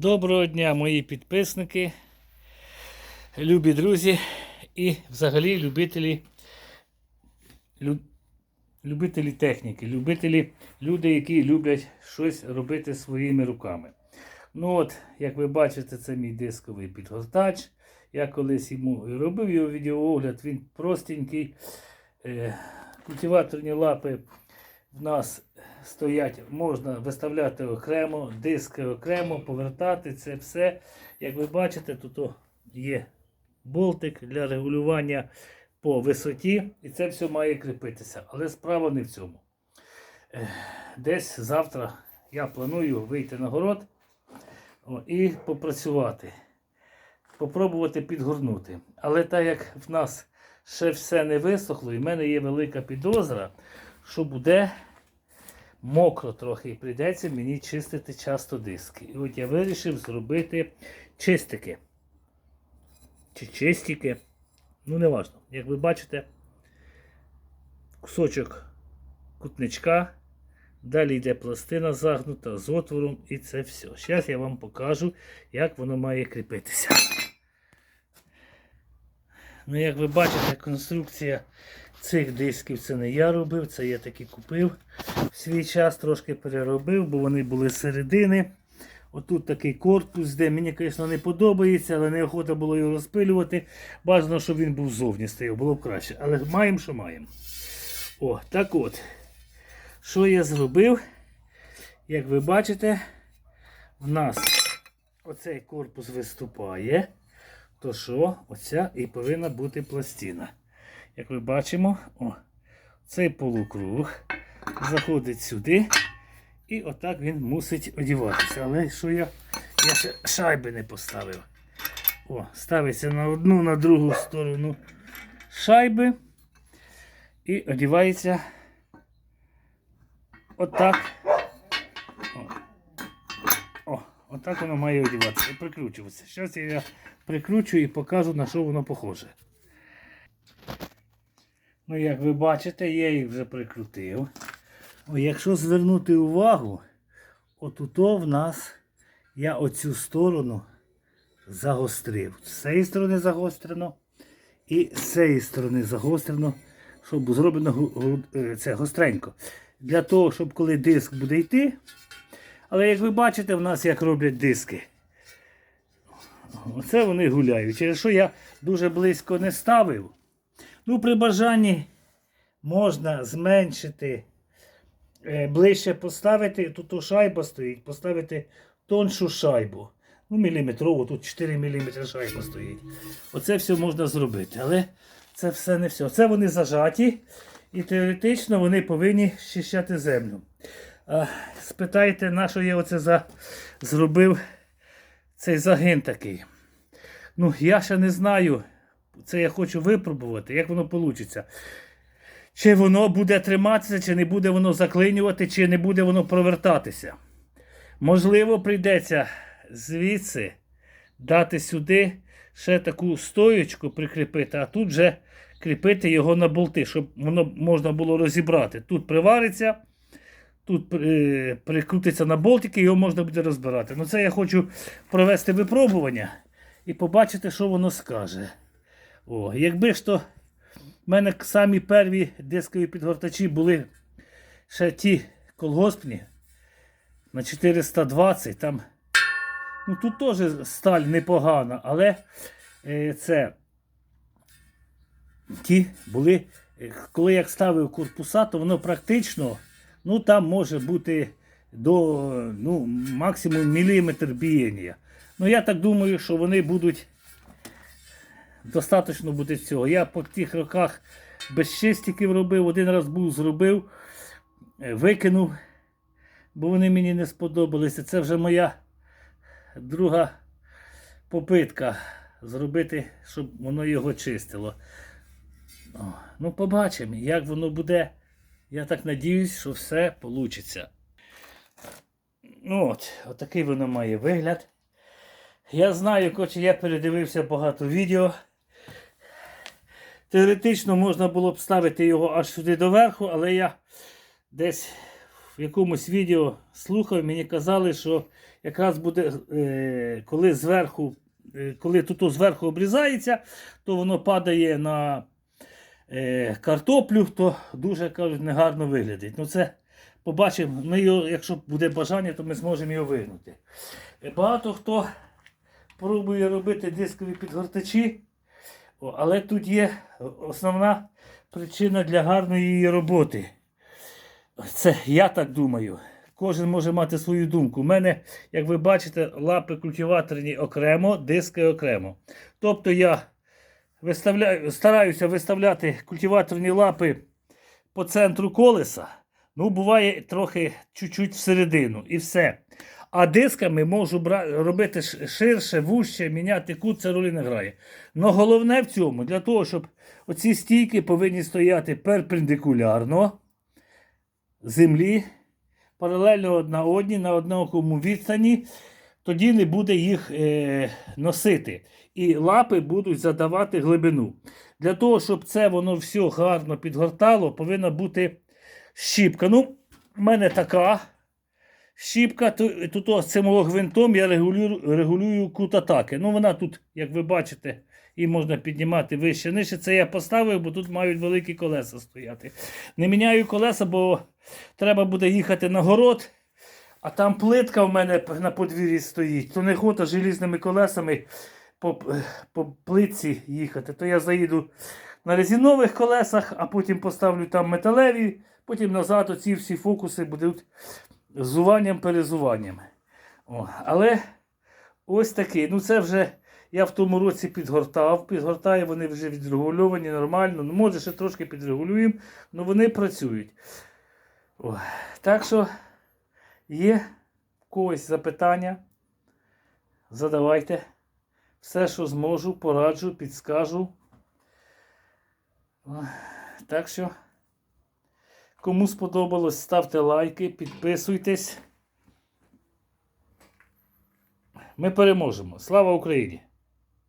Доброго дня, мої підписники, любі друзі і взагалі любителі, лю- любителі техніки, любителі, люди, які люблять щось робити своїми руками. Ну от, як ви бачите, це мій дисковий підгортач. Я колись йому робив його відеоогляд, він простенький. Е, культиваторні лапи в нас стоять, можна виставляти окремо, диски окремо, повертати це все. Як ви бачите, тут є болтик для регулювання по висоті, і це все має кріпитися. Але справа не в цьому. Десь завтра я планую вийти на город і попрацювати. Попробувати підгорнути. Але так як в нас ще все не висохло, і в мене є велика підозра, що буде мокро трохи і прийдеться мені чистити часто диски. І от я вирішив зробити чистики. Чи чистики. Ну, не важно. Як ви бачите, кусочок кутничка. Далі йде пластина загнута з отвором і це все. Зараз я вам покажу, як воно має кріпитися. Ну, як ви бачите, конструкція цих дисків це не я робив, це я таки купив в свій час, трошки переробив, бо вони були середини. Отут такий корпус, де мені, звісно, не подобається, але неохота було його розпилювати. Бажано, щоб він був зовні стояв, було б краще. Але маємо, що маємо. О, так от. Що я зробив? Як ви бачите, в нас оцей корпус виступає. То що, оця і повинна бути пластина. Як ми бачимо, о, цей полукруг заходить сюди. І отак він мусить одіватися. Але що я? Я ще шайби не поставив. О, ставиться на одну, на другу сторону шайби. І одівається отак. Отак воно має одіватися прикручуватися. Зараз я прикручу і покажу, на що воно похоже. Ну, як ви бачите, я їх вже прикрутив. О, якщо звернути увагу, отуто в нас я оцю сторону загострив. З цієї сторони загострено і з цієї сторони загострено, щоб зроблено е, це гостренько. Для того, щоб коли диск буде йти. Але як ви бачите, в нас як роблять диски. Оце вони гуляють. Через що я дуже близько не ставив. Ну, при бажанні можна зменшити, е, ближче поставити, тут шайба стоїть, поставити тоншу шайбу. Ну, міліметрову, тут 4 мм шайба стоїть. Оце все можна зробити. Але це все не все. Це вони зажаті і теоретично вони повинні щищати землю. Спитайте, на що я оце за... зробив цей загин такий. Ну, я ще не знаю. Це я хочу випробувати, як воно вийде. Чи воно буде триматися, чи не буде воно заклинювати, чи не буде воно провертатися. Можливо, прийдеться звідси дати сюди ще таку стоючку прикріпити, а тут вже кріпити його на болти, щоб воно можна було розібрати. Тут привариться, тут е, прикрутиться на болтики, його можна буде розбирати. Ну це я хочу провести випробування і побачити, що воно скаже. О, якби ж то в мене самі перві дискові підгортачі були ще ті колгоспні на 420, там, ну тут теж сталь непогана, але е, це ті були, е, коли я ставив корпуса, то воно практично, ну там може бути до ну, максимум міліметр бієння. Ну я так думаю, що вони будуть достатньо буде цього. Я по тих роках без чистиків робив, один раз був зробив, е, викинув, бо вони мені не сподобалися. Це вже моя друга попитка зробити, щоб воно його чистило. Ну, побачимо, як воно буде. Я так надіюсь, що все вийде. Ну от, отакий воно має вигляд. Я знаю, хоч я передивився багато відео. Теоретично можна було б ставити його аж сюди доверху, але я десь в якомусь відео слухав, мені казали, що якраз буде, е, коли зверху, е, коли тут зверху обрізається, то воно падає на е, картоплю, то дуже кажуть, негарно виглядить. Ну це побачимо. Ми його, якщо буде бажання, то ми зможемо його вигнути. Е, Багато хто пробує робити дискові підгортачі, але тут є основна причина для гарної її роботи. Це я так думаю. Кожен може мати свою думку. У мене, як ви бачите, лапи культиваторні окремо, диски окремо. Тобто я виставляю, стараюся виставляти культиваторні лапи по центру колеса. Ну, буває трохи чуть-чуть всередину і все. А дисками можу робити ширше, вужче, міняти кут, це ролі не грає. Но головне в цьому, для того, щоб оці стійки повинні стояти перпендикулярно землі, паралельно одна одній, на однакому відстані, тоді не буде їх е, носити. І лапи будуть задавати глибину. Для того, щоб це воно все гарно підгортало, повинна бути щіпка. Ну, в мене така щіпка, тут ось цим гвинтом я регулюю, регулюю кут атаки. Ну, вона тут, як ви бачите, і можна піднімати вище нижче. Це я поставив, бо тут мають великі колеса стояти. Не міняю колеса, бо треба буде їхати на город, а там плитка в мене на подвір'ї стоїть. То не хота желізними колесами по, по плитці їхати. То я заїду на резинових колесах, а потім поставлю там металеві, потім назад оці всі фокуси будуть зуванням, перезуванням. О, але ось такий. Ну це вже я в тому році підгортав. Підгортаю, вони вже відрегульовані нормально. Ну, може, ще трошки підрегулюємо, але вони працюють. О, так що є в когось запитання. Задавайте. Все, що зможу, пораджу, підскажу. Так що, кому сподобалось, ставте лайки, підписуйтесь. Ми переможемо. Слава Україні!